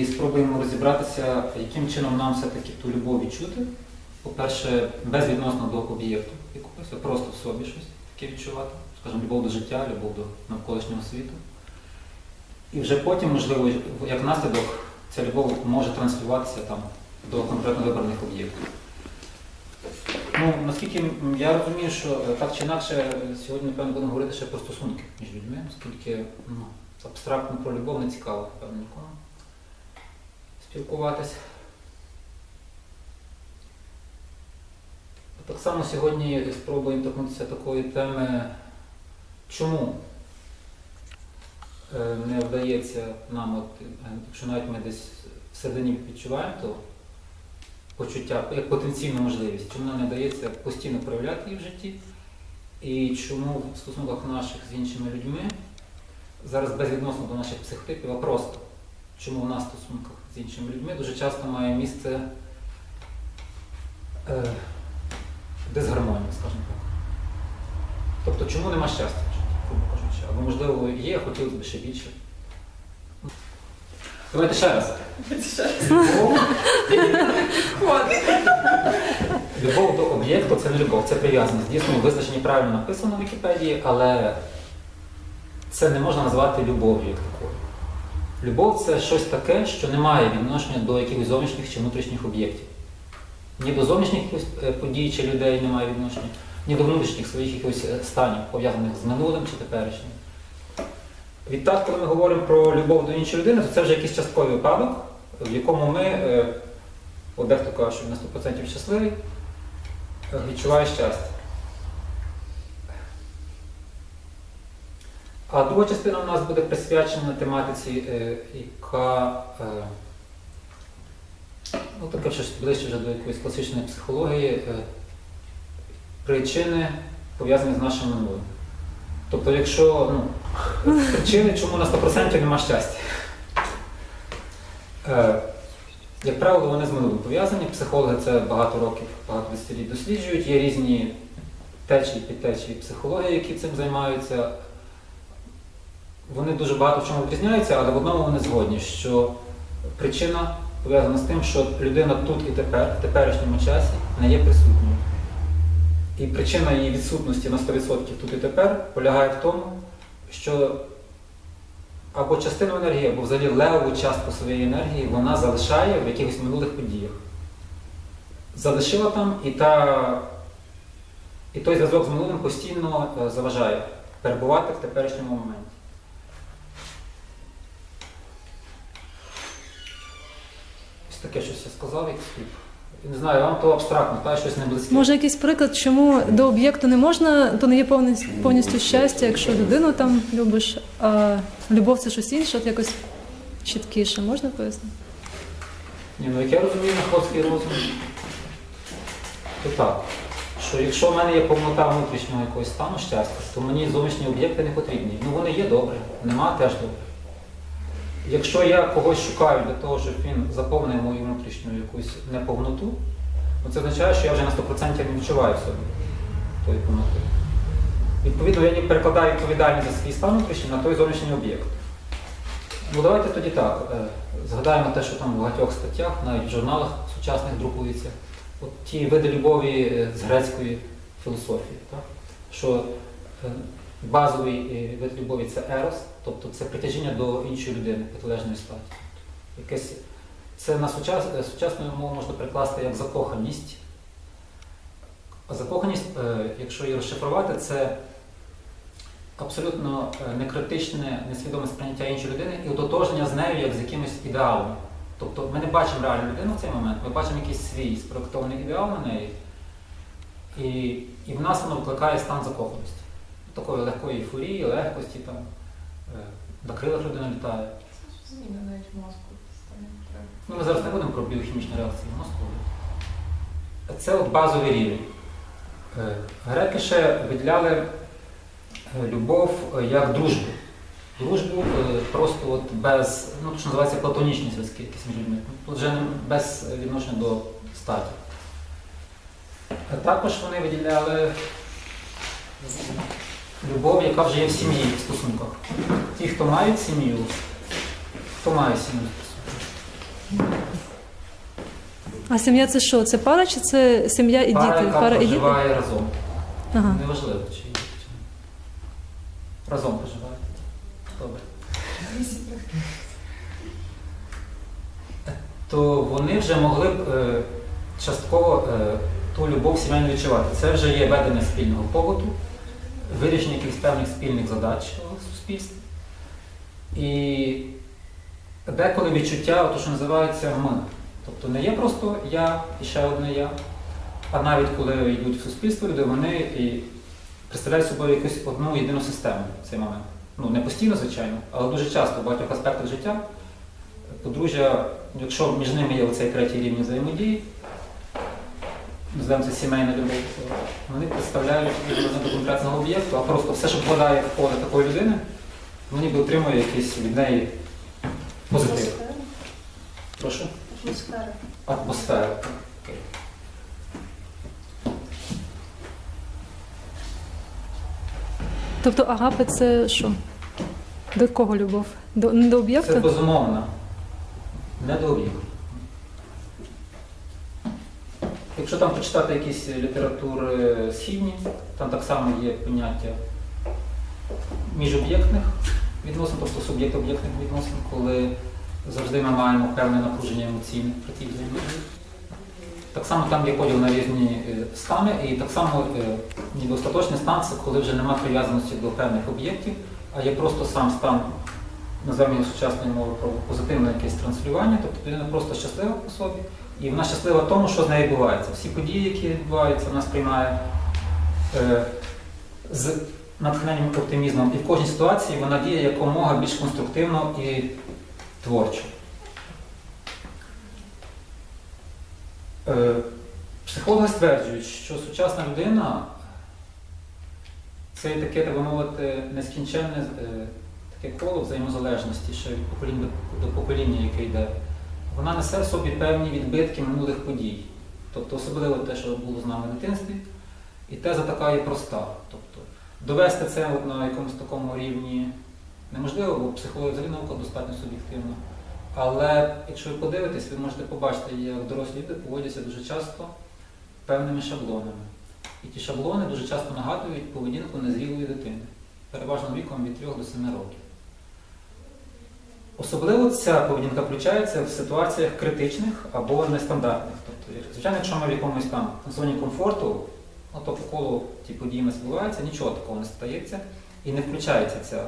і спробуємо розібратися, яким чином нам все-таки ту любов відчути. По-перше, безвідносно до об'єкту якогось, просто в собі щось таке відчувати. Скажімо, любов до життя, любов до навколишнього світу. І вже потім, можливо, як наслідок, ця любов може транслюватися там до конкретно вибраних об'єктів. Ну, наскільки я розумію, що так чи інакше сьогодні, напевно, будемо говорити ще про стосунки між людьми, оскільки ну, абстрактно про любов не цікаво, певно, нікому спілкуватись. Так само сьогодні спробуємо торкнутися такої теми, чому е, не вдається нам, от, е, якщо навіть ми десь всередині відчуваємо то почуття як потенційну можливість, чому нам не вдається постійно проявляти їх в житті, і чому в стосунках наших з іншими людьми, зараз безвідносно до наших психотипів, а просто чому в нас в стосунках з іншими людьми дуже часто має місце е, дисгармонія, скажімо так. Тобто, чому нема щастя, грубо кажучи, або можливо є, хотілося б ще більше. Давайте ще раз. Любов, любов до об'єкту це не любов, це прив'язаність. Дійсно, визначення правильно написано в Вікіпедії, але це не можна назвати любов'ю як такою. Любов це щось таке, що не має відношення до якихось зовнішніх чи внутрішніх об'єктів. Ні до зовнішніх е, подій чи людей немає відношення, ні до внутрішніх своїх якихось е, станів, пов'язаних з минулим чи теперішнім. Відтак, коли ми говоримо про любов до іншої людини, то це вже якийсь частковий випадок, в якому ми, е, от дехто каже, що на 100% щасливий, відчуває щастя. А друга частина у нас буде присвячена тематиці, е, яка е, ну, таке щось ближче вже до якоїсь класичної психології, е, причини пов'язані з нашим минулим. Тобто, якщо ну, причини, чому на 100% нема щастя. Е, як правило, вони з минулим пов'язані. Психологи це багато років, багато десятиліть досліджують. Є різні течії, підтечії психології, які цим займаються. Вони дуже багато в чому відрізняються, але в одному вони згодні, що причина пов'язана з тим, що людина тут і тепер, в теперішньому часі, не є присутньою. І причина її відсутності на 100% тут і тепер полягає в тому, що або частину енергії, або взагалі левову частку своєї енергії вона залишає в якихось минулих подіях. Залишила там, і, та, і той зв'язок з минулим постійно е, заважає перебувати в теперішньому моменті. Таке щось я сказав, як сліп. Не знаю, вам то абстрактно, та щось не близьке. Може, якийсь приклад, чому до об'єкту не можна, то не є повністю, повністю щастя, якщо людину там любиш, а любов це щось інше, от якось чіткіше, можна пояснити? Ні, ну як я розумію Маховський розум, то так, що якщо в мене є повнота внутрішнього якогось стану щастя, то мені зовнішні об'єкти не потрібні. Ну вони є добре, нема теж добре. Якщо я когось шукаю для того, щоб він заповнив мою внутрішню якусь неповноту, то це означає, що я вже на 100% не відчуваю собі тої повноти. Відповідно, я ніби перекладаю відповідальність за свій стан внутрішній на той зовнішній об'єкт. Ну давайте тоді так. е, Згадаємо те, що там в багатьох статтях, навіть в журналах сучасних друкується. От ті види любові е, з грецької філософії. Так? Що е, базовий е, вид любові це ерос, тобто це притяжіння до іншої людини, протилежної статі. Це на сучас, е, сучасною мовою можна перекласти як закоханість. А закоханість, е, якщо її розшифрувати, це абсолютно некритичне, несвідоме сприйняття іншої людини і ототожнення з нею як з якимось ідеалом. Тобто ми не бачимо реальну людину в цей момент, ми бачимо якийсь свій спроектований ідеал на неї, і, і в нас воно викликає стан закоханості. Такої легкої ейфорії, легкості, там, е, на крилах людина літає. Це Зміни навіть в мозку стане. Ну, ми зараз не будемо про біохімічні реакції в мозку. Це от базовий рівень. Е, Греки ще виділяли е, любов е, як дружбу. Дружбу е, просто от без, ну, то, що називається платонічні зв'язки між людьми. Тут вже без відношення до статі. Також вони виділяли любов, яка вже є в сім'ї в стосунках. Ті, хто мають сім'ю, хто має сім'ю. А сім'я це що? Це пара чи це сім'я і Пара, діти? яка Пара і діти? проживає разом. Ага. Неважливо, чи чи. Разом проживають. Добре. То вони вже могли б е, частково е, ту любов сімейну відчувати. Це вже є ведення спільного побуту, вирішення якихось певних спільних задач у суспільстві. І деколи відчуття, то, що називається ми. Тобто не є просто я і ще одне я, а навіть коли йдуть в суспільство люди, вони і представляють собою якусь одну єдину систему в цей момент. Ну, не постійно, звичайно, але дуже часто в багатьох аспектах життя подружжя, якщо між ними є оцей третій рівень взаємодії, називаємо це сімейна любов, вони представляють не до конкретного об'єкту, а просто все, що вкладає в поле такої людини, вони ніби отримує якийсь від неї позитив. Прошу. Атмосфера. Атмосфера. Окей. Тобто агапи це що? До кого любов? До, не до Це безумовно. Не до об'єкту. Якщо там почитати якісь літератури східні, там так само є поняття міжоб'єктних відносин, тобто суб'єкт-об'єктних відносин, коли завжди ми маємо певне напруження емоційне при тій взаємодії. Так само там є поділ на різні е, стани, і так само е, ніби остаточний стан це коли вже немає прив'язаності до певних об'єктів, а є просто сам стан називаємо його сучасною мовою про позитивне якесь транслювання, тобто людина просто щаслива по собі, і вона щаслива в тому, що з нею відбувається. Всі події, які відбуваються, вона сприймає е, з натхненням оптимізмом. І в кожній ситуації вона діє якомога більш конструктивно і творчо. Е, психологи стверджують, що сучасна людина це таке, так би мовити, нескінченне е, таке коло взаємозалежності, ще від покоління до покоління, яке йде, вона несе в собі певні відбитки минулих подій. Тобто особливо те, що було з нами в дитинстві, і теза така є проста. Тобто довести це на якомусь такому рівні неможливо, бо психологія взагалі наука достатньо суб'єктивна. Але якщо ви подивитесь, ви можете побачити, як дорослі люди поводяться дуже часто певними шаблонами. І ті шаблони дуже часто нагадують поведінку незрілої дитини, переважно віком від 3 до 7 років. Особливо ця поведінка включається в ситуаціях критичних або нестандартних. Тобто, звичайно, якщо ми в якомусь там зоні комфорту, ну, то по колу ті події не відбуваються, нічого такого не стається і не включається ця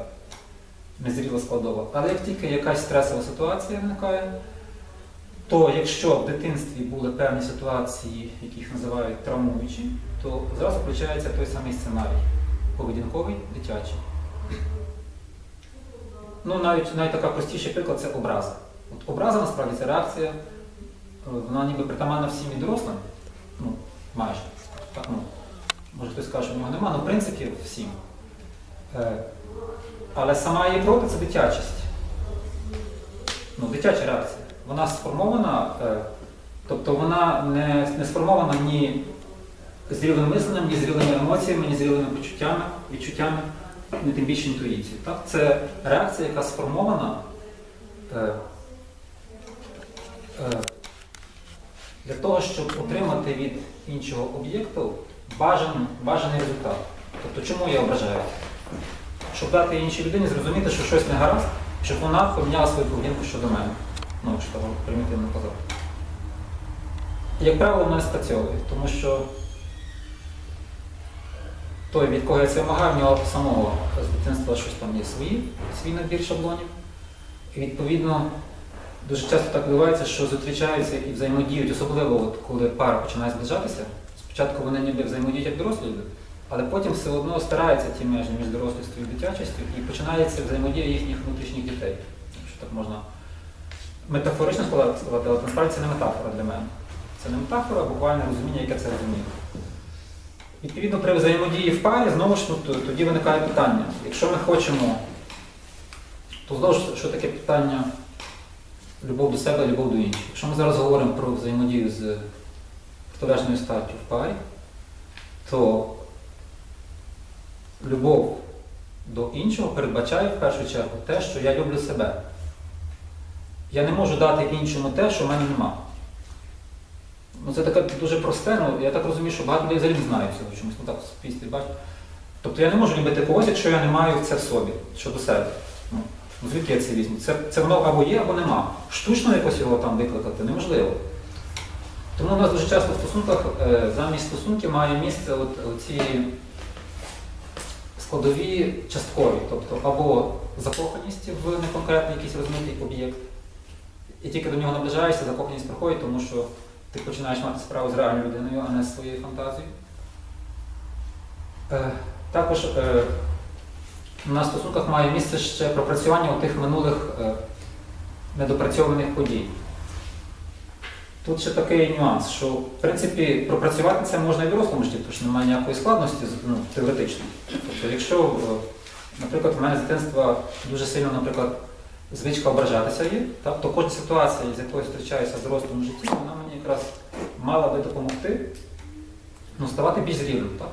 незріла складова. Але як тільки якась стресова ситуація виникає, то якщо в дитинстві були певні ситуації, які їх називають травмуючі, то зразу включається той самий сценарій поведінковий, дитячий. Ну, навіть, навіть така простіший приклад це образа. От образа насправді це реакція, е, вона ніби притаманна всім і дорослим, ну, майже. Так, ну, може хтось скаже, що в нього немає, але в принципі всім. Е, але сама її проти це дитячість. Ну, дитяча реакція. Вона сформована, е, тобто вона не, не сформована ні зрілим мисленням, ні зрілими емоціями, ні зрілими почуттями, відчуттями, ні тим більше інтуїцією. Так? Це реакція, яка сформована е, е, для того, щоб отримати від іншого об'єкту бажаний, бажаний результат. Тобто чому я ображаюся? Щоб дати іншій людині зрозуміти, що щось не гаразд, щоб вона поміняла свою поведінку щодо мене. Ну, якщо примітивно казати. Як правило, не спрацьовує, тому що той, від кого я це вимагаю, в нього самого з дитинства щось там є свої, свій набір шаблонів. І відповідно дуже часто так відбувається, що зустрічаються і взаємодіють, особливо от, коли пара починає зближатися. Спочатку вони ніби взаємодіють як дорослі люди, але потім все одно стараються ті межі між дорослістю і дитячістю, і починається взаємодія їхніх внутрішніх дітей. Якщо так можна метафорично сказати, але насправді це не метафора для мене. Це не метафора, а буквальне розуміння, яке це розуміє. Відповідно, при взаємодії в парі, знову ж тоді виникає питання. Якщо ми хочемо, то знову ж, що таке питання любов до себе, любов до інших. Якщо ми зараз говоримо про взаємодію з протилежною статтю в парі, то любов до іншого передбачає в першу чергу те, що я люблю себе. Я не можу дати іншому те, що в мене нема. Ну це таке дуже просте, ну я так розумію, що багато людей взагалі не знають цього чомусь. Ну так в суспільстві бачу. Тобто я не можу любити когось, якщо я не маю це в собі, щодо себе. Ну, ну, звідки я це візьму? Це, це воно або є, або нема. Штучно якось його там викликати неможливо. Тому у нас дуже часто в стосунках е, замість стосунків має місце от, ці складові часткові, тобто або закоханість в неконкретний якийсь розмитий об'єкт, і тільки до нього наближаєшся, закоханість приходить, тому що ти починаєш мати справу з реальною людиною, а не з своєю фантазією. Е, також е, на стосунках має місце ще пропрацювання тих минулих е, недопрацьованих подій. Тут ще такий нюанс, що в принципі пропрацювати це можна і в дорослому житті, тому що немає ніякої складності ну, теоретично. Тобто, якщо, е, наприклад, в мене з дитинства дуже сильно, наприклад, звичка ображатися є, то кожна ситуація, з якою зустрічаюся в дорослому житті, вона якраз мала би допомогти ну, ставати більш зрілим. Так?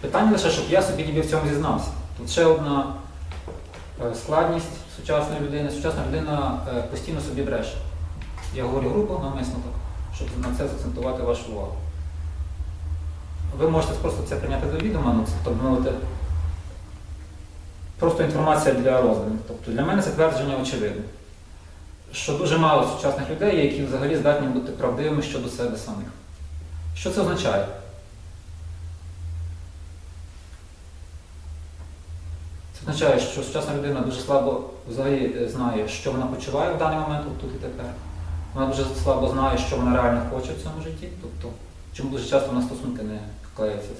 Питання лише, щоб я собі ніби в цьому зізнався. Тут ще одна е, складність сучасної людини. Сучасна людина е, постійно собі бреше. Я говорю грубо, навмисно так, щоб на це закцентувати вашу увагу. Ви можете просто це прийняти до відома, ну так мовити. Просто інформація для розвитку. Тобто для мене це твердження очевидне. Що дуже мало сучасних людей, які взагалі здатні бути правдивими щодо себе самих. Що це означає? Це означає, що сучасна людина дуже слабо взагалі знає, що вона почуває в даний момент, тут і тепер. Вона дуже слабо знає, що вона реально хоче в цьому житті. Тобто, чому дуже часто на стосунки не клеїться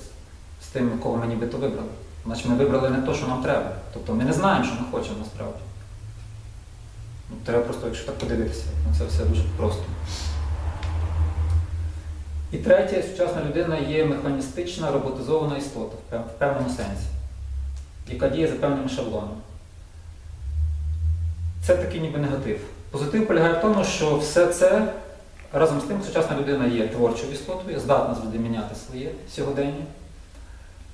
з, з тим, кого ми нібито вибрали. Значить, ми вибрали не те, що нам треба. Тобто ми не знаємо, що ми хочемо насправді. Ну, треба просто, якщо так подивитися, ну, це все дуже просто. І третє, сучасна людина є механістична, роботизована істота в певному сенсі, яка діє за певними шаблонами. Це такий ніби негатив. Позитив полягає в тому, що все це разом з тим сучасна людина є творчою істотою, здатна завжди міняти своє сьогодення.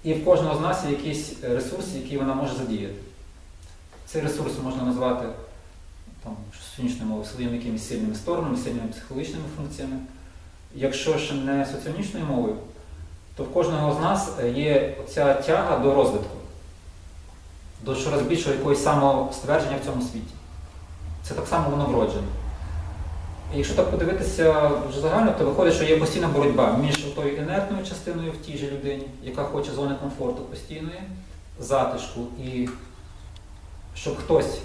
І в кожного з нас є якийсь ресурс, який вона може задіяти. Цей ресурс можна назвати там, сьогоднішньою мовою своїми якимись сильними сторонами, сильними психологічними функціями. Якщо ж не соціологічною мовою, то в кожного з нас є ця тяга до розвитку, до щораз більшого якогось самоствердження в цьому світі. Це так само воно вроджене. І якщо так подивитися вже загально, то виходить, що є постійна боротьба між тою інертною частиною в тій же людині, яка хоче зони комфорту постійної, затишку, і щоб хтось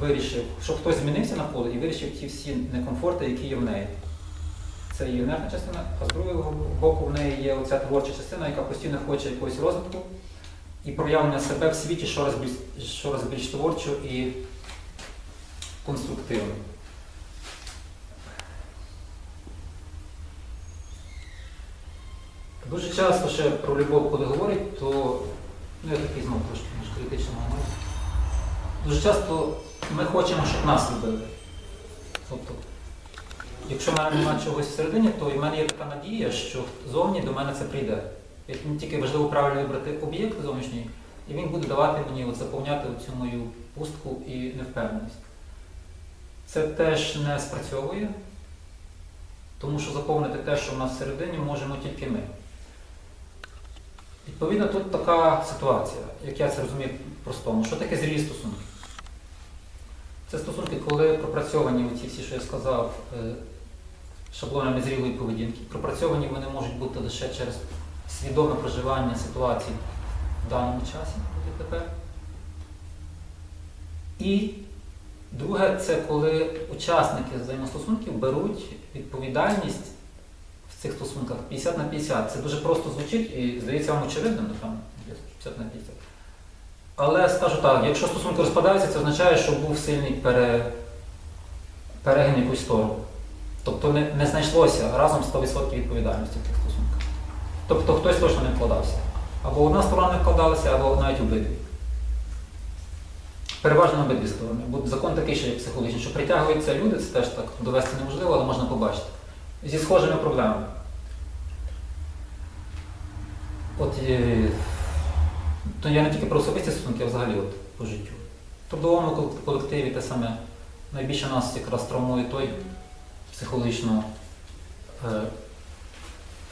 вирішив, щоб хтось змінився навколо і вирішив ті всі некомфорти, які є в неї. Це її інертна частина, а з другого боку в неї є оця творча частина, яка постійно хоче якогось розвитку і проявлення себе в світі щораз більш, щораз більш творчо і конструктивно. Дуже часто ще про любов, коли говорять, то ну я такий знову трошки критично говорю. Дуже часто ми хочемо, щоб нас любили. Тобто, якщо в мене немає чогось всередині, то в мене є така надія, що зовні до мене це прийде. Як мені тільки важливо правильно вибрати об'єкт зовнішній, і він буде давати мені заповняти цю мою пустку і невпевненість. Це теж не спрацьовує, тому що заповнити те, що в нас всередині, можемо тільки ми. Відповідно, тут така ситуація, як я це розумію простому. Що таке зрілі стосунки? Це стосунки, коли пропрацьовані оці всі, що я сказав, е, шаблони незрілої поведінки. Пропрацьовані вони можуть бути лише через свідоме проживання ситуацій в даному часі, тепер. І друге, це коли учасники взаємостосунків беруть відповідальність в цих стосунках 50 на 50. Це дуже просто звучить і здається вам очевидним, напевно, 50 на 50. Але скажу так, якщо стосунки розпадаються, це означає, що був сильний пере... перегин в якусь сторону. Тобто не, не знайшлося разом 100% відповідальності в тих стосунках. Тобто хтось точно не вкладався. Або одна сторона не вкладалася, або навіть обидві. Переважно на обидві сторони. Бо закон такий, що психологічний, що притягуються люди, це теж так довести неможливо, але можна побачити. Зі схожими проблемами. От е, то я не тільки про особисті стосунки, а взагалі от, по життю. В трудовому колективі те саме найбільше нас якраз травмує той психологічно е,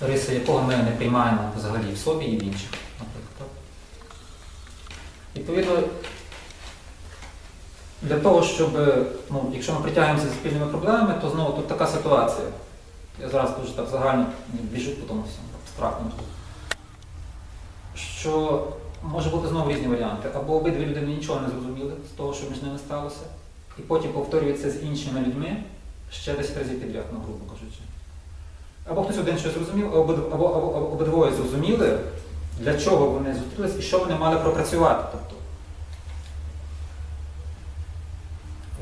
риси якого ми не приймаємо взагалі в собі і в інших, наприклад. Відповідно, для того, щоб, ну, якщо ми притягуємося зі спільними проблемами, то знову тут така ситуація. Я зараз дуже так загально біжу по тому всьому абстрактному. Що може бути знову різні варіанти. Або обидві людини нічого не зрозуміли з того, що між ними сталося, і потім повторюється з іншими людьми ще 10 разів підряд, ну, грубо кажучи. Або хтось один щось зрозумів, або, або, або, або обидвоє зрозуміли, для чого вони зустрілись і що вони мали пропрацювати. Тобто,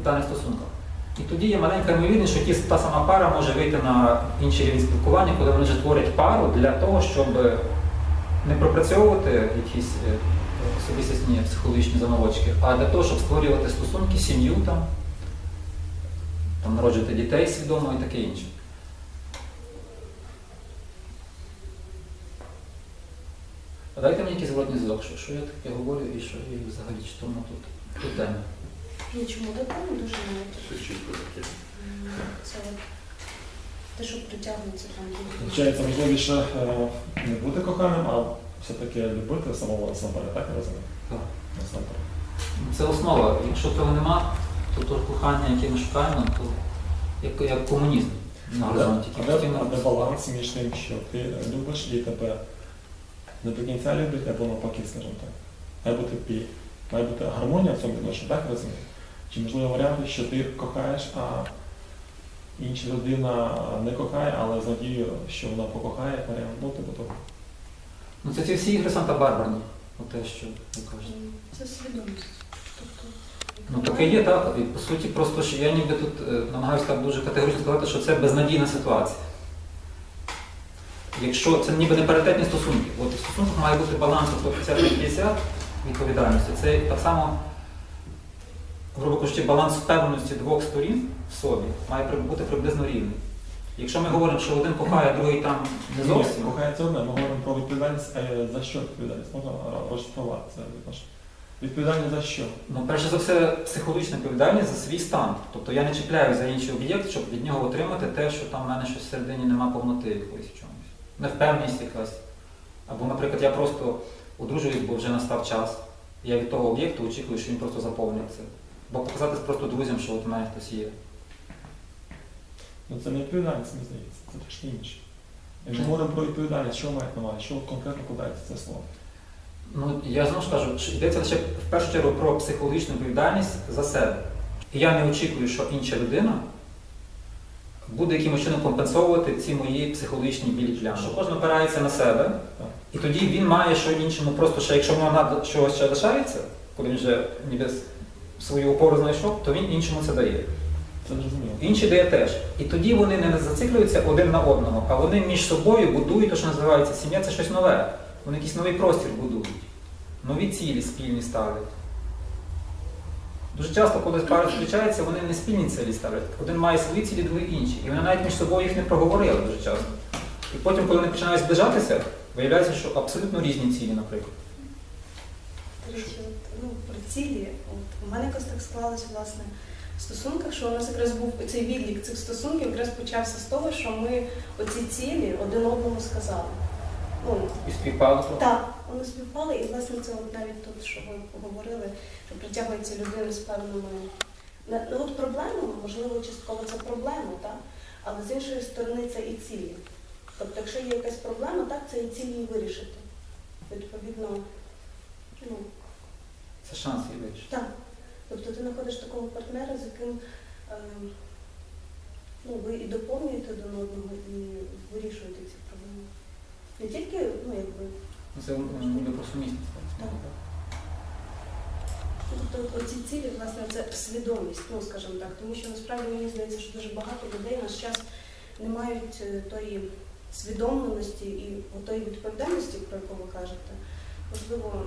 в даних стосунках. І тоді є маленька ймовірність, що ті, та сама пара може вийти на інший рівень спілкування, коли вони вже творять пару для того, щоб не пропрацьовувати якісь е, особистісні психологічні замовочки, а для того, щоб створювати стосунки, сім'ю там, там народжувати дітей свідомо і таке інше. А дайте мені якийсь зворотній зв'язок, що, що я таке говорю і що і взагалі чи тому тут, тут тема. Ні, чому до теми дуже навіть. Все чітко таке. М, Це те, що притягується там Виходить, можливіше е, не бути коханим, а все-таки любити самого насамперед, так я розумію? Так. Насамперед. Це основа. Якщо цього нема, то то кохання, яке ми шукаємо, то як, як комунізм на горизонті. А де, а де баланс між тим, що ти любиш і тебе не до кінця люблять, або навпаки, скажімо так. Має бути пі, має бути гармонія в цьому відношенні, так я розумію? Чи можливо варіанти, що ти кохаєш, а інша людина не кохає, але з надією, що вона покохає, ну типу того. Ну це ці всі ігри Санта-Барбарні, те, що ви кажете. Це свідомість. Тобто, Ну таке є, так. І по суті, просто що я ніби тут е, намагаюся так дуже категорично сказати, що це безнадійна ситуація. Якщо це ніби не паритетні стосунки, от в стосунках має бути баланс тобто 50 на 50 відповідальності. Це так само, грубо кажучи, баланс впевненості двох сторін в собі має бути приблизно рівний. Якщо ми говоримо, що один кохає, другий там не зовсім. Кохає це одне, ми говоримо про відповідальність, е, за що відповідальність? Можна розшифрувати це? Відповідальність за що? Ну, перше за все, психологічна відповідальність за свій стан. Тобто я не чіпляю за інший об'єкт, щоб від нього отримати те, що там в мене щось всередині нема повноти якоїсь в чомусь. Невпевненість якась. Або, наприклад, я просто одружуюсь, бо вже настав час. і Я від того об'єкту очікую, що він просто заповнить це. Бо показати просто друзям, що от у мене хтось є. Ну це не відповідальність, мені здається, це трошки інше. Якщо ми говоримо про відповідальність, що має на увазі, що конкретно подається це слово? Ну, я знову ж кажу, що йдеться лише в першу чергу про психологічну відповідальність за себе. І я не очікую, що інша людина буде якимось чином компенсовувати ці мої психологічні білі плями. Що кожен опирається на себе, і тоді він має що іншому, просто ще якщо в нього над- ще лишається, коли він вже ніби свою опору знайшов, то він іншому це дає. Інший дає теж. І тоді вони не зациклюються один на одного, а вони між собою будують те, що називається сім'я, це щось нове. Вони якийсь новий простір будують, нові цілі спільні ставлять. Дуже часто, коли пари зустрічаються, вони не спільні цілі ставлять. Один має свої цілі, другий інші. І вони навіть між собою їх не проговорили дуже часто. І потім, коли вони починають зближатися, виявляється, що абсолютно різні цілі, наприклад. До речі, ну, про цілі, от, у мене якось так склалося, власне, стосунках, що у нас якраз був цей відлік цих стосунків, якраз почався з того, що ми оці цілі один одному сказали. Ну, І співпало. Так, вони співпали, і власне це от навіть тут, що ви говорили, що притягується людина з певними. Ну от проблема, можливо, частково це проблема, так? але з іншої сторони це і цілі. Тобто, якщо є якась проблема, так, це і цілі її вирішити. Відповідно, ну, Це шанс її вирішити. так. Тобто ти знаходиш такого партнера, з яким е, ну, ви і доповнюєте один одного, і вирішуєте ці проблеми. Не тільки, ну, якби. Ну, Це буде про сумісність. Так. Тобто оці цілі, власне, це свідомість, ну скажімо так, тому що насправді мені здається, що дуже багато людей наш час не мають е, тої свідомленості і тої відповідальності, про яку ви кажете, можливо,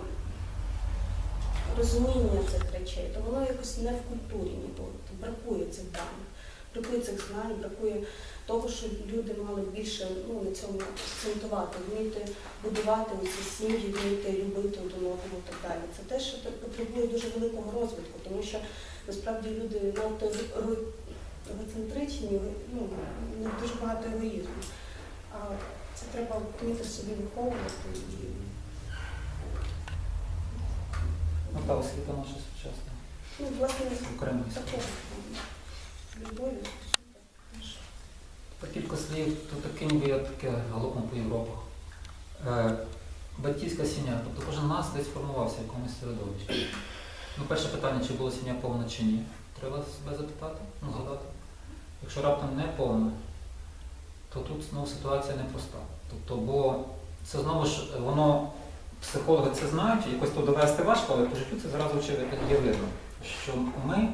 розуміння цих речей, то воно якось не в культурі, ніби от бракує цих даних, бракує цих знань, бракує того, щоб люди мали більше ну, на цьому акцентувати, вміти будувати ці сім'ї, вміти любити один одного і так далі. Це те, що потребує дуже великого розвитку, тому що насправді люди надто егоцентричні, ну, дуже багато егоїзму. А Це треба вміти собі виховувати і Ну та освіта наша сучасна. ну, власне Окремо. такого любові. По кілька слів, то таке ніби я таке галопом по Європах. Е, батьківська сім'я, тобто кожен нас десь формувався в якомусь середовищі. Ну, перше питання, чи була сім'я повна чи ні. Треба себе запитати, ну, згадати. Якщо раптом не повна, то тут знову ситуація непроста. Тобто, бо це знову ж воно, психологи це знають, якось то довести важко, але по життю це зразу є видно, що ми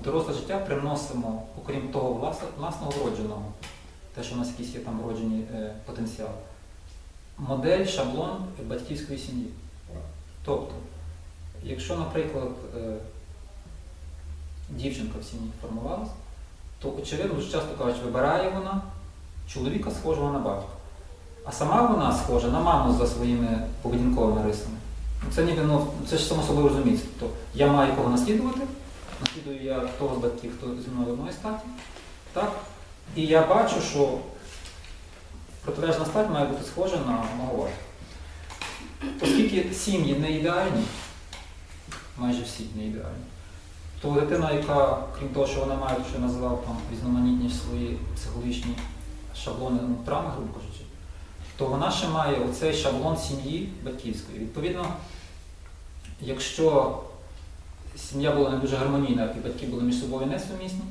в доросле життя приносимо, окрім того власного вродженого, те, що в нас якісь є там вроджені е, потенціал, модель, шаблон батьківської сім'ї. Тобто, якщо, наприклад, е, дівчинка в сім'ї формувалась, то очевидно, дуже часто кажуть, вибирає вона чоловіка схожого на батька. А сама вона схожа на маму за своїми поведінковими рисами. Це ніби, ну, це ж само собою розуміється. Тобто я маю кого наслідувати, наслідую я того з батьків, хто зі мною в одної статі. Так? І я бачу, що протилежна стать має бути схожа на мого. Оскільки сім'ї не ідеальні, майже всі не ідеальні, то дитина, яка, крім того, що вона має, що я називав там різноманітні свої психологічні шаблони ну, травми, грубо кажучи, то вона ще має оцей шаблон сім'ї батьківської. Відповідно, якщо сім'я була не дуже гармонійна, і батьки були між собою несумісні,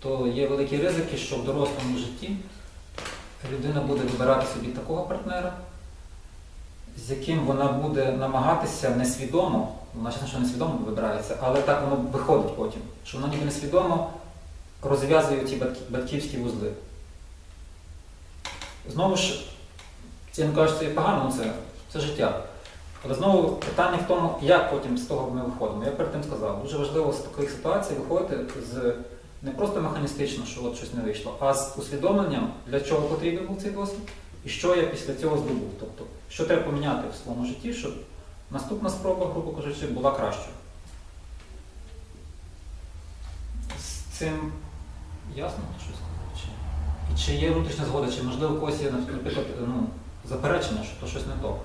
то є великі ризики, що в дорослому житті людина буде вибирати собі такого партнера, з яким вона буде намагатися несвідомо, вона що несвідомо вибирається, але так воно виходить потім, що вона ніби несвідомо розв'язує ці батьківські вузли. Знову ж, я не кажу, що це погано, ну це, це життя. Але знову питання в тому, як потім з того ми виходимо. Я перед тим сказав, дуже важливо з таких ситуацій виходити з не просто механістично, що от щось не вийшло, а з усвідомленням, для чого потрібен був цей досвід, і що я після цього здобув. Тобто, що треба поміняти в своєму житті, щоб наступна спроба, грубо кажучи, була кращою. З цим ясно щось? І чи є внутрішня згода, чи можливо когось є, наприклад, ну, заперечення, що то щось не то.